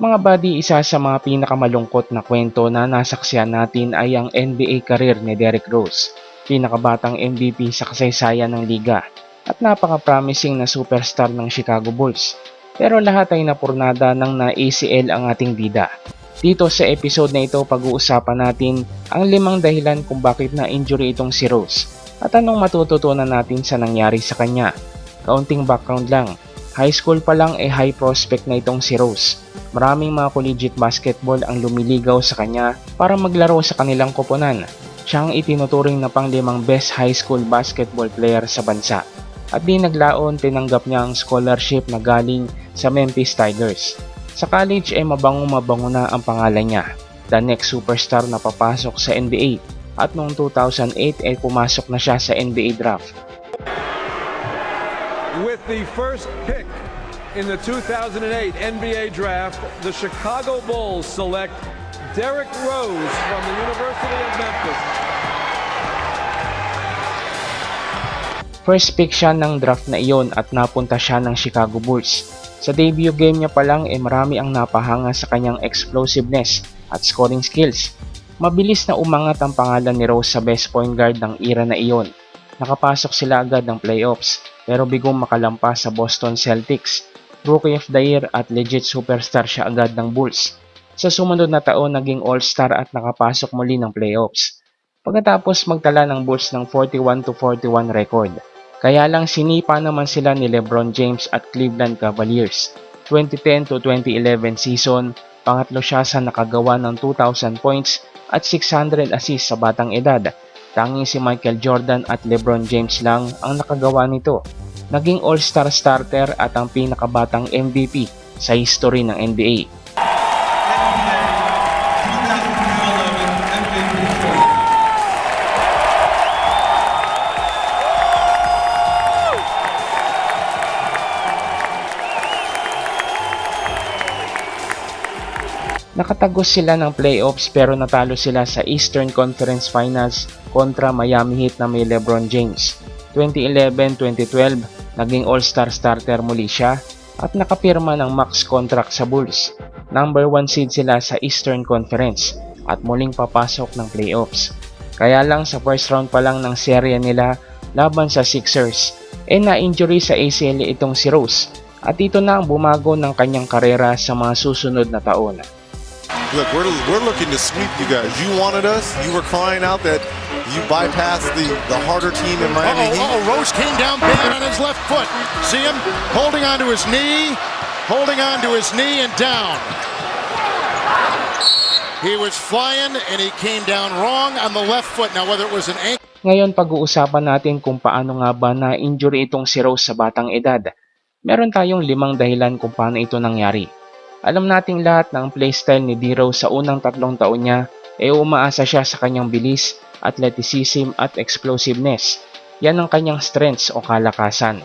Mga buddy, isa sa mga pinakamalungkot na kwento na nasaksiyan natin ay ang NBA career ni Derrick Rose, pinakabatang MVP sa kasaysayan ng liga at napaka-promising na superstar ng Chicago Bulls. Pero lahat ay napurnada ng na-ACL ang ating bida. Dito sa episode na ito pag-uusapan natin ang limang dahilan kung bakit na-injury itong si Rose at anong matututunan natin sa nangyari sa kanya. Kaunting background lang, high school pa lang ay high prospect na itong si Rose. Maraming mga collegiate basketball ang lumiligaw sa kanya para maglaro sa kanilang koponan. Siya ang itinuturing na panglimang best high school basketball player sa bansa. At di naglaon, tinanggap niya ang scholarship na galing sa Memphis Tigers. Sa college ay mabango-mabango na ang pangalan niya. The next superstar na papasok sa NBA. At noong 2008 ay pumasok na siya sa NBA draft. With the first pick in the 2008 NBA draft, the Chicago Bulls select Derrick Rose from the University of Memphis. First pick siya ng draft na iyon at napunta siya ng Chicago Bulls. Sa debut game niya pa lang ay marami ang napahanga sa kanyang explosiveness at scoring skills. Mabilis na umangat ang pangalan ni Rose sa best point guard ng era na iyon. Nakapasok sila agad ng playoffs pero bigong makalampas sa Boston Celtics. Rookie of the Year at legit superstar siya agad ng Bulls. Sa sumunod na taon naging All-Star at nakapasok muli ng playoffs. Pagkatapos magtala ng Bulls ng 41 to 41 record. Kaya lang sinipa naman sila ni LeBron James at Cleveland Cavaliers. 2010 to 2011 season, pangatlo siya sa nakagawa ng 2,000 points at 600 assists sa batang edad. Tanging si Michael Jordan at LeBron James lang ang nakagawa nito. Naging All-Star starter at ang pinakabatang MVP sa history ng NBA. Nakatagos sila ng playoffs pero natalo sila sa Eastern Conference Finals kontra Miami Heat na may LeBron James. 2011-2012, naging All-Star starter muli siya at nakapirma ng max contract sa Bulls. Number 1 seed sila sa Eastern Conference at muling papasok ng playoffs. Kaya lang sa first round pa lang ng serye nila laban sa Sixers, e na-injury sa ACL itong si Rose at ito na ang bumago ng kanyang karera sa mga susunod na taon. Look, we're, we're looking to sweep you guys. You wanted us. You were crying out that you bypassed the, the harder team in Miami Uh-oh, Heat. uh-oh, Rose came down bad on his left foot. See him holding onto his knee, holding onto his knee and down. He was flying and he came down wrong on the left foot. Now, whether it was an ankle Ngayon pag-uusapan natin kung paano nga ba na injury itong si Rose sa batang edad. Meron tayong limang dahilan kung paano ito nangyari. Alam nating lahat na ang playstyle ni D-Rose sa unang tatlong taon niya ay umaasa siya sa kanyang bilis, athleticism at explosiveness. Yan ang kanyang strengths o kalakasan.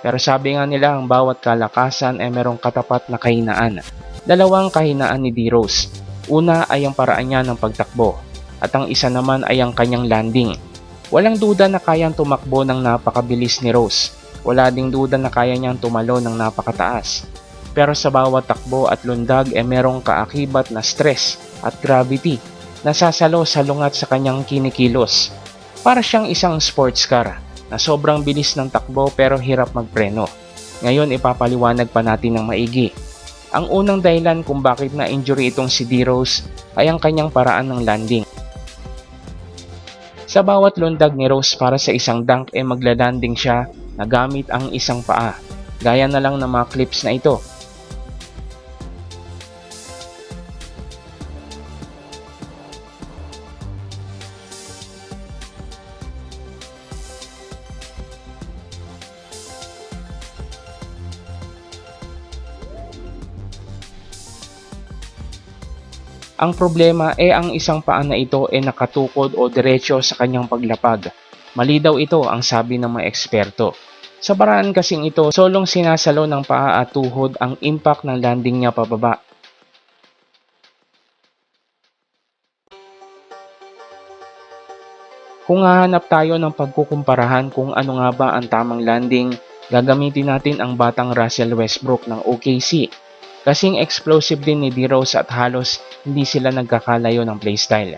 Pero sabi nga nila ang bawat kalakasan ay merong katapat na kahinaan. Dalawang kahinaan ni D-Rose. Una ay ang paraan niya ng pagtakbo at ang isa naman ay ang kanyang landing. Walang duda na kayang tumakbo ng napakabilis ni Rose. Wala ding duda na kaya niyang tumalo ng napakataas. Pero sa bawat takbo at lundag ay merong kaakibat na stress at gravity na sasalo sa kanyang kinikilos. Para siyang isang sports car na sobrang bilis ng takbo pero hirap magpreno. Ngayon ipapaliwanag pa natin ng maigi. Ang unang dahilan kung bakit na injury itong si D-Rose ay ang kanyang paraan ng landing. Sa bawat lundag ni Rose para sa isang dunk ay maglalanding siya na gamit ang isang paa. Gaya na lang ng mga clips na ito. Ang problema ay ang isang paa na ito ay nakatukod o diretsyo sa kanyang paglapag. Mali daw ito ang sabi ng mga eksperto. Sa paraan kasing ito, solong sinasalo ng paa at tuhod ang impact ng landing niya pababa. Kung hahanap tayo ng pagkukumparahan kung ano nga ba ang tamang landing, gagamitin natin ang batang Russell Westbrook ng OKC. Kasing explosive din ni D Rose at halos hindi sila nagkakalayo ng playstyle.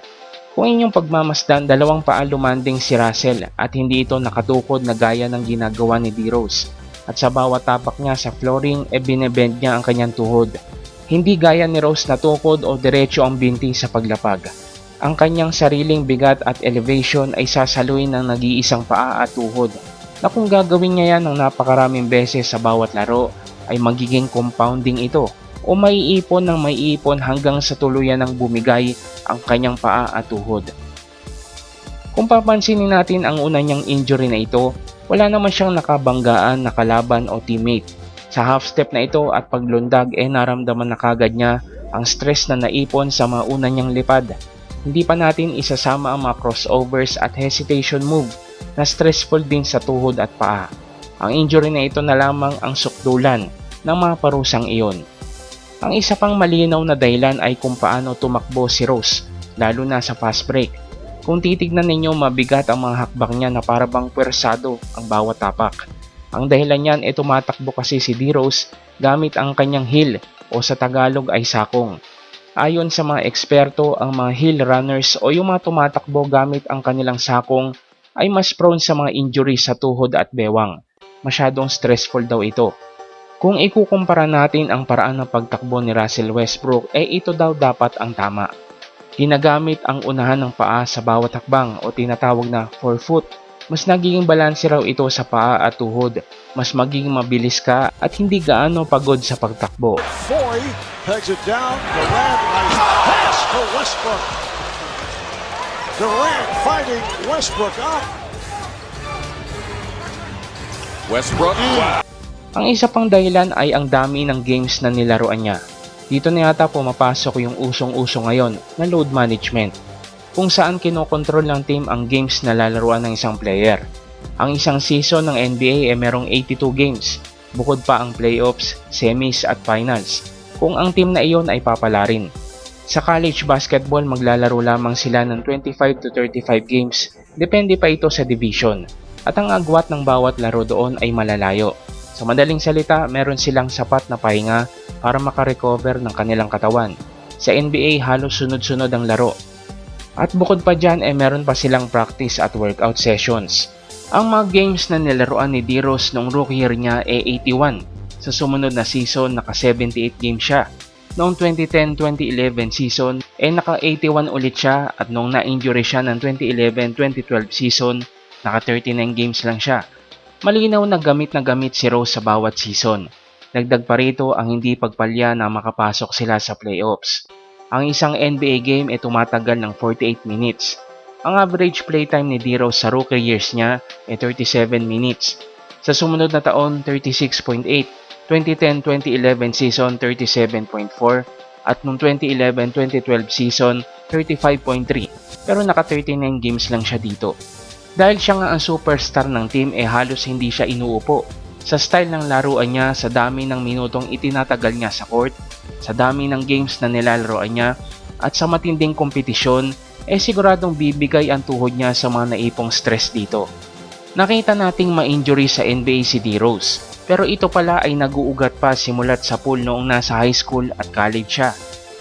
Kung inyong pagmamasdan, dalawang paa lumanding si Russell at hindi ito nakatukod na gaya ng ginagawa ni D Rose. At sa bawat tapak niya sa flooring, e binebend niya ang kanyang tuhod. Hindi gaya ni Rose na tukod o diretso ang binti sa paglapag. Ang kanyang sariling bigat at elevation ay sasaluin ng nag-iisang paa at tuhod na kung gagawin niya yan ng napakaraming beses sa bawat laro ay magiging compounding ito o maiipon ng maiipon hanggang sa tuluyan ng bumigay ang kanyang paa at tuhod. Kung papansinin natin ang una niyang injury na ito, wala naman siyang nakabanggaan na kalaban o teammate. Sa half step na ito at paglundag eh naramdaman na kagad niya ang stress na naipon sa mga una niyang lipad. Hindi pa natin isasama ang mga crossovers at hesitation move na stressful din sa tuhod at paa. Ang injury na ito na lamang ang sukdulan ng mga parusang iyon. Ang isa pang malinaw na dahilan ay kung paano tumakbo si Rose, lalo na sa fast break. Kung titignan ninyo mabigat ang mga hakbang niya na parabang pwersado ang bawat tapak. Ang dahilan niyan ay tumatakbo kasi si D. Rose gamit ang kanyang heel o sa Tagalog ay sakong. Ayon sa mga eksperto, ang mga heel runners o yung mga tumatakbo gamit ang kanilang sakong ay mas prone sa mga injury sa tuhod at bewang. Masyadong stressful daw ito. Kung ikukumpara natin ang paraan ng pagtakbo ni Russell Westbrook, eh ito daw dapat ang tama. Ginagamit ang unahan ng paa sa bawat hakbang o tinatawag na forefoot. Mas nagiging balanse raw ito sa paa at tuhod. Mas magiging mabilis ka at hindi gaano pagod sa pagtakbo. Forey pegs it down. Durant, nice pass for Westbrook. Durant fighting Westbrook up. Westbrook. Ang isa pang dahilan ay ang dami ng games na nilaruan niya. Dito na yata pumapasok yung usong-uso ngayon na load management, kung saan kinokontrol ng team ang games na lalaruan ng isang player. Ang isang season ng NBA ay merong 82 games, bukod pa ang playoffs, semis at finals, kung ang team na iyon ay papalarin. Sa college basketball, maglalaro lamang sila ng 25 to 35 games, depende pa ito sa division, at ang agwat ng bawat laro doon ay malalayo. Sa madaling salita, meron silang sapat na pahinga para makarecover ng kanilang katawan. Sa NBA, halos sunod-sunod ang laro. At bukod pa dyan, eh meron pa silang practice at workout sessions. Ang mga games na nilaruan ni D-Rose noong rookie year niya ay 81. Sa sumunod na season, naka 78 games siya. Noong 2010-2011 season, eh naka 81 ulit siya at noong na-injury siya ng 2011-2012 season, naka 39 games lang siya. Malinaw na gamit na gamit si Rose sa bawat season. Dagdag pa rito ang hindi pagpalya na makapasok sila sa playoffs. Ang isang NBA game ay tumatagal ng 48 minutes. Ang average playtime ni D-Rose sa rookie years niya ay 37 minutes. Sa sumunod na taon, 36.8. 2010-2011 season, 37.4. At noong 2011-2012 season, 35.3. Pero naka 39 games lang siya dito. Dahil siya nga ang superstar ng team eh halos hindi siya inuupo. Sa style ng laruan niya, sa dami ng minutong itinatagal niya sa court, sa dami ng games na nilalaroan niya, at sa matinding kompetisyon, eh siguradong bibigay ang tuhod niya sa mga naipong stress dito. Nakita nating ma-injury sa NBA si D-Rose, pero ito pala ay naguugat pa simulat sa pool noong nasa high school at college siya.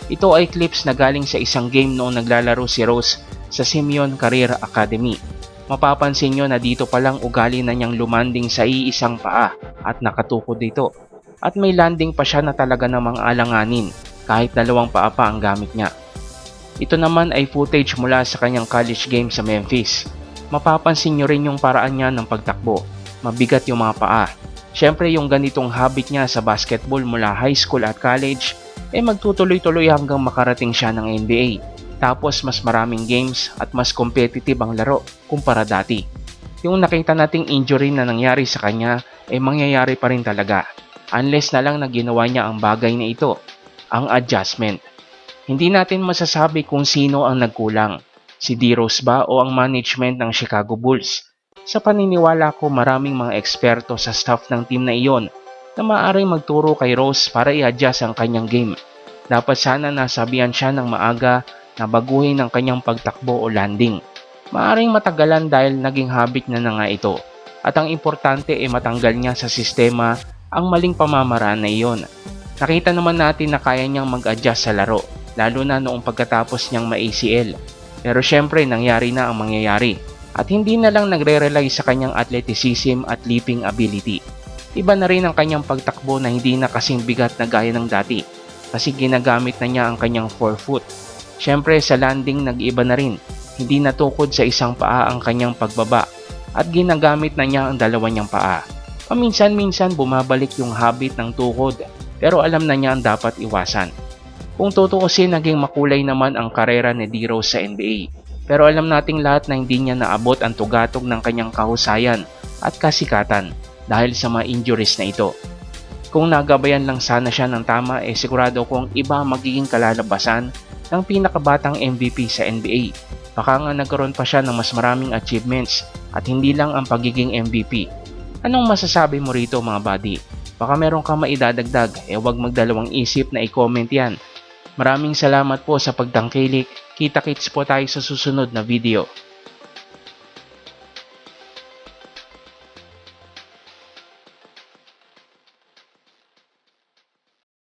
Ito ay clips na galing sa isang game noong naglalaro si Rose sa Simeon Career Academy mapapansin nyo na dito palang ugali na niyang lumanding sa iisang paa at nakatukod dito. At may landing pa siya na talaga namang alanganin kahit dalawang paa pa ang gamit niya. Ito naman ay footage mula sa kanyang college game sa Memphis. Mapapansin nyo rin yung paraan niya ng pagtakbo. Mabigat yung mga paa. Siyempre yung ganitong habit niya sa basketball mula high school at college ay eh magtutuloy-tuloy hanggang makarating siya ng NBA. Tapos mas maraming games at mas competitive ang laro kumpara dati. Yung nakita nating injury na nangyari sa kanya ay mangyayari pa rin talaga. Unless na lang na ginawa niya ang bagay na ito, ang adjustment. Hindi natin masasabi kung sino ang nagkulang, si D-Rose ba o ang management ng Chicago Bulls. Sa paniniwala ko maraming mga eksperto sa staff ng team na iyon na maaaring magturo kay Rose para i-adjust ang kanyang game. Dapat sana nasabihan siya ng maaga na baguhin ang kanyang pagtakbo o landing. Maaring matagalan dahil naging habit niya na nga ito. At ang importante ay matanggal niya sa sistema ang maling pamamaraan na iyon. Nakita naman natin na kaya niyang mag-adjust sa laro, lalo na noong pagkatapos niyang ma-ACL. Pero syempre nangyari na ang mangyayari at hindi na lang nagre-rely sa kanyang athleticism at leaping ability. Iba na rin ang kanyang pagtakbo na hindi na kasing bigat na gaya ng dati kasi ginagamit na niya ang kanyang forefoot. Syempre sa landing nag-iba na rin, hindi natukod sa isang paa ang kanyang pagbaba at ginagamit na niya ang dalawa niyang paa. Paminsan-minsan bumabalik yung habit ng tukod pero alam na niya ang dapat iwasan. Kung tutuusin naging makulay naman ang karera ni D. Sa NBA pero alam nating lahat na hindi niya naabot ang tugatog ng kanyang kahusayan at kasikatan dahil sa mga injuries na ito. Kung nagabayan lang sana siya ng tama eh sigurado kong iba magiging kalalabasan ng pinakabatang MVP sa NBA. Baka nga nagkaroon pa siya ng mas maraming achievements at hindi lang ang pagiging MVP. Anong masasabi mo rito mga buddy? Baka meron kang maidadagdag, eh wag magdalawang isip na i-comment yan. Maraming salamat po sa pagtangkilik. Kita-kits po tayo sa susunod na video.